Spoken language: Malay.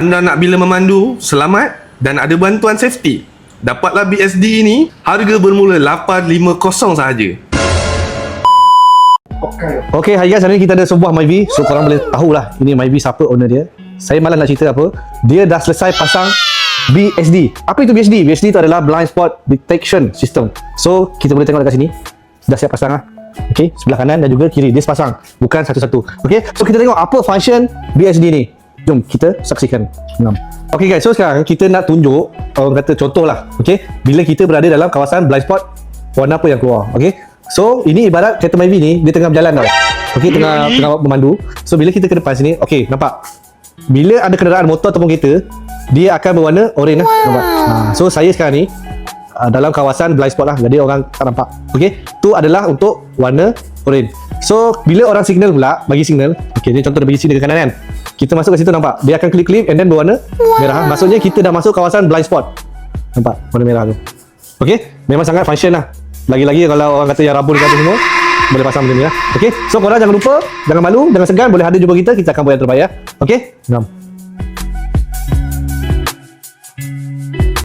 Anda nak bila memandu, selamat dan ada bantuan safety. Dapatlah BSD ini, harga bermula 850 sahaja. Okay, hari guys, hari ni kita ada sebuah Myvi. So, korang boleh tahulah ini Myvi siapa owner dia. Saya malas nak cerita apa. Dia dah selesai pasang BSD. Apa itu BSD? BSD itu adalah Blind Spot Detection System. So, kita boleh tengok dekat sini. Dah siap pasang lah. Okay, sebelah kanan dan juga kiri. Dia sepasang. Bukan satu-satu. Okay, so kita tengok apa function BSD ni. Jom kita saksikan. Enam. Okay guys, so sekarang kita nak tunjuk orang kata contoh lah. Okay, bila kita berada dalam kawasan blind spot, warna apa yang keluar. Okay, so ini ibarat kereta Myvi ni, dia tengah berjalan tau. Okay, tengah tengah memandu. So bila kita ke depan sini, okay, nampak? Bila ada kenderaan motor ataupun kereta, dia akan berwarna oren lah. Nampak? Ha, so saya sekarang ni uh, dalam kawasan blind spot lah jadi orang tak nampak okey tu adalah untuk warna oren so bila orang signal pula bagi signal okey ni contoh dia bagi signal ke kanan kan kita masuk ke situ nampak? Dia akan klik-klik and then berwarna merah. Maksudnya kita dah masuk kawasan blind spot. Nampak? Warna merah tu. Okey? Memang sangat function lah. Lagi-lagi kalau orang kata yang rabun tu semua boleh pasang macam ni lah. Okey? So korang jangan lupa jangan malu jangan segan boleh hadir jumpa kita. Kita akan buat yang terbaik ya. Okey? Enam.